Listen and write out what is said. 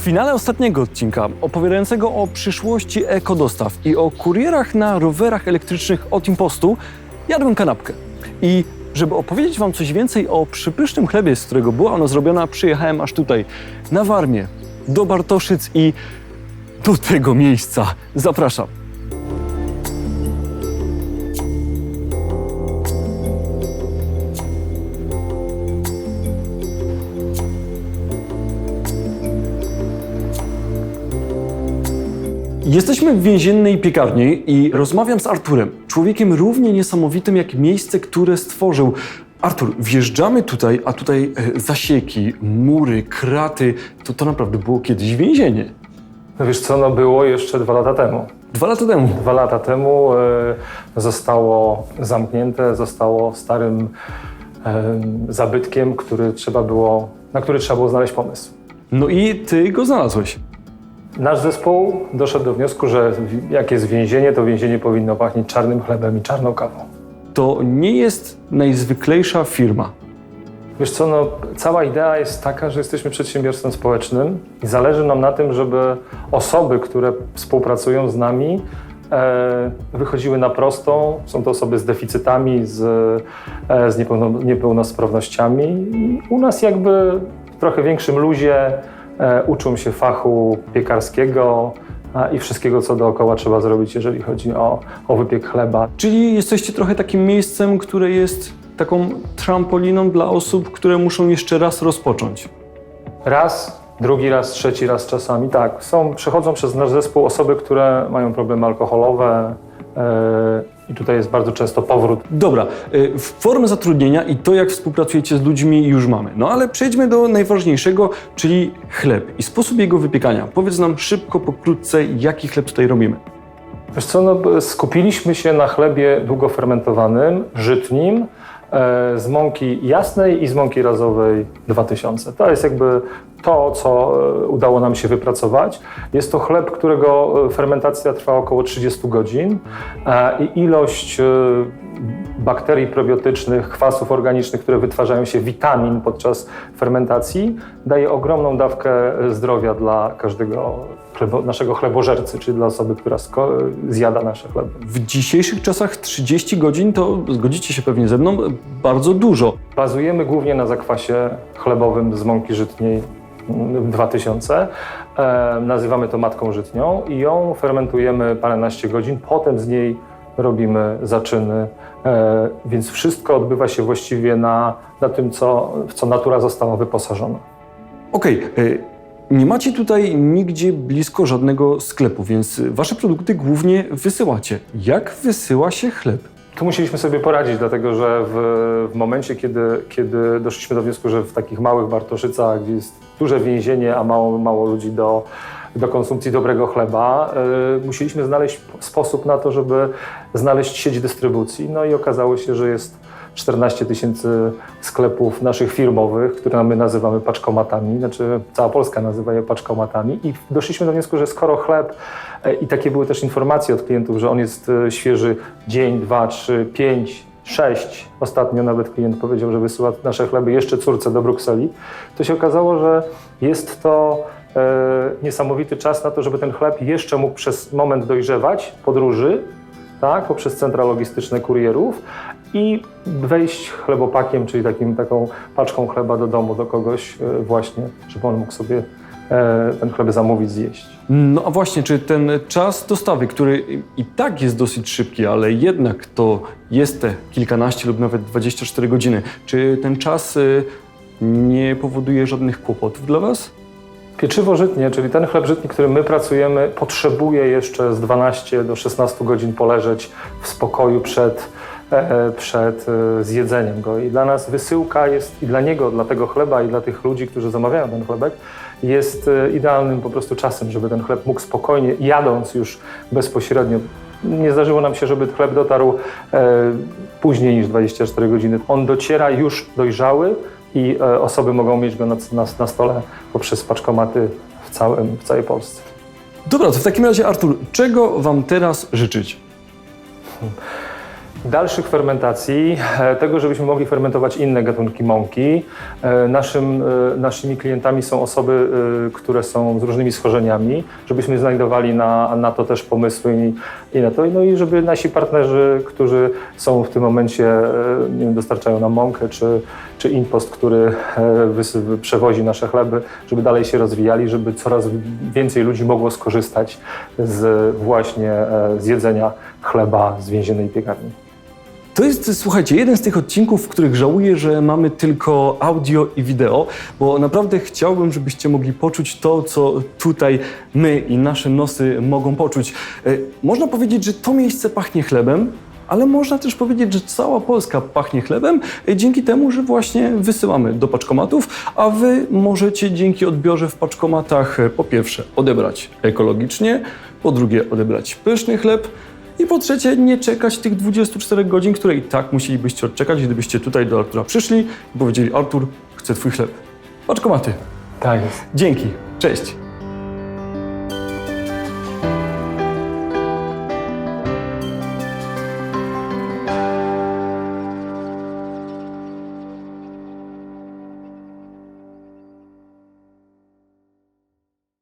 finale ostatniego odcinka, opowiadającego o przyszłości ekodostaw i o kurierach na rowerach elektrycznych od Impostu, jadłem kanapkę. I żeby opowiedzieć Wam coś więcej o przypysznym chlebie, z którego była ona zrobiona, przyjechałem aż tutaj, na Warmię, do Bartoszyc i do tego miejsca. Zapraszam. Jesteśmy w więziennej piekarni i rozmawiam z Arturem, człowiekiem równie niesamowitym jak miejsce, które stworzył. Artur, wjeżdżamy tutaj, a tutaj e, zasieki, mury, kraty. To, to naprawdę było kiedyś więzienie. No wiesz co, no było jeszcze dwa lata temu. Dwa lata temu. Dwa lata temu e, zostało zamknięte, zostało starym e, zabytkiem, który trzeba było, na który trzeba było znaleźć pomysł. No i ty go znalazłeś. Nasz zespół doszedł do wniosku, że jak jest więzienie, to więzienie powinno pachnieć czarnym chlebem i czarną kawą. To nie jest najzwyklejsza firma. Wiesz co, no, cała idea jest taka, że jesteśmy przedsiębiorstwem społecznym i zależy nam na tym, żeby osoby, które współpracują z nami, e, wychodziły na prostą. Są to osoby z deficytami, z, e, z niepełno, niepełnosprawnościami. I u nas jakby w trochę większym luzie uczą się fachu piekarskiego a, i wszystkiego, co dookoła trzeba zrobić, jeżeli chodzi o, o wypiek chleba. Czyli jesteście trochę takim miejscem, które jest taką trampoliną dla osób, które muszą jeszcze raz rozpocząć. Raz, drugi raz, trzeci raz czasami. Tak, są, przechodzą przez nasz zespół osoby, które mają problemy alkoholowe i tutaj jest bardzo często powrót. Dobra, y, formę zatrudnienia i to, jak współpracujecie z ludźmi, już mamy. No ale przejdźmy do najważniejszego, czyli chleb i sposób jego wypiekania. Powiedz nam szybko, pokrótce, jaki chleb tutaj robimy. Wiesz co, no, skupiliśmy się na chlebie długofermentowanym, żytnim, e, z mąki jasnej i z mąki razowej 2000. To jest jakby to, co e, udało nam się wypracować. Jest to chleb, którego e, fermentacja trwa około 30 godzin e, i ilość e, bakterii probiotycznych, kwasów organicznych, które wytwarzają się witamin podczas fermentacji, daje ogromną dawkę zdrowia dla każdego chlebo, naszego chlebożercy, czyli dla osoby, która zjada nasze chleby. W dzisiejszych czasach 30 godzin to, zgodzicie się pewnie ze mną, bardzo dużo. Bazujemy głównie na zakwasie chlebowym z mąki żytniej mm, 2000. E, nazywamy to matką żytnią i ją fermentujemy paręnaście godzin. Potem z niej robimy zaczyny, e, więc wszystko odbywa się właściwie na, na tym, co, w co natura została wyposażona. Okej, y, nie macie tutaj nigdzie blisko żadnego sklepu, więc wasze produkty głównie wysyłacie. Jak wysyła się chleb? Tu musieliśmy sobie poradzić, dlatego że w, w momencie, kiedy, kiedy doszliśmy do wniosku, że w takich małych Bartoszycach, gdzie jest duże więzienie, a mało, mało ludzi do, do konsumpcji dobrego chleba, y, musieliśmy znaleźć sposób na to, żeby znaleźć sieć dystrybucji. No i okazało się, że jest 14 tysięcy sklepów naszych firmowych, które my nazywamy paczkomatami, znaczy cała Polska nazywa je paczkomatami i doszliśmy do wniosku, że skoro chleb e, i takie były też informacje od klientów, że on jest e, świeży dzień, dwa, trzy, pięć, sześć. Ostatnio nawet klient powiedział, że wysyła nasze chleby jeszcze córce do Brukseli. To się okazało, że jest to niesamowity czas na to, żeby ten chleb jeszcze mógł przez moment dojrzewać podróży, tak, poprzez centra logistyczne kurierów i wejść chlebopakiem, czyli takim, taką paczką chleba do domu do kogoś e, właśnie, żeby on mógł sobie e, ten chleb zamówić, zjeść. No a właśnie, czy ten czas dostawy, który i tak jest dosyć szybki, ale jednak to jest te kilkanaście lub nawet 24 godziny, czy ten czas nie powoduje żadnych kłopotów dla Was? Pieczywo żytnie, czyli ten chleb żytni, którym my pracujemy, potrzebuje jeszcze z 12 do 16 godzin poleżeć w spokoju przed, e, przed e, zjedzeniem go. I dla nas wysyłka jest, i dla niego, dla tego chleba, i dla tych ludzi, którzy zamawiają ten chlebek, jest e, idealnym po prostu czasem, żeby ten chleb mógł spokojnie, jadąc już bezpośrednio. Nie zdarzyło nam się, żeby chleb dotarł e, później niż 24 godziny. On dociera już dojrzały i e, osoby mogą mieć go na, na, na stole poprzez paczkomaty w, całym, w całej Polsce. Dobra, to w takim razie Artur, czego Wam teraz życzyć? dalszych fermentacji, e, tego, żebyśmy mogli fermentować inne gatunki mąki. E, Naszym, naszymi klientami są osoby, które są z różnymi schorzeniami, żebyśmy znajdowali na, na to też pomysły i, i na to. No i żeby nasi partnerzy, którzy są w tym momencie, nie wiem, dostarczają nam mąkę, czy, czy impost, który e, przewozi nasze chleby, żeby dalej się rozwijali, żeby coraz więcej ludzi mogło skorzystać z właśnie e, z jedzenia chleba z więziennej piekarni. To jest, słuchajcie, jeden z tych odcinków, w których żałuję, że mamy tylko audio i wideo, bo naprawdę chciałbym, żebyście mogli poczuć to, co tutaj my i nasze nosy mogą poczuć. E, Można powiedzieć, że to miejsce pachnie chlebem, ale można też powiedzieć, że cała Polska pachnie chlebem dzięki temu, że właśnie wysyłamy do paczkomatów, a wy możecie dzięki odbiorze w paczkomatach e, po pierwsze odebrać ekologicznie, po drugie odebrać pyszny chleb, i po trzecie, nie czekać tych 24 godzin, które i tak musielibyście odczekać, gdybyście tutaj do Artura przyszli i powiedzieli: Artur, chcę Twój chleb. Paczkomaty. Tak jest. Dzięki. Cześć.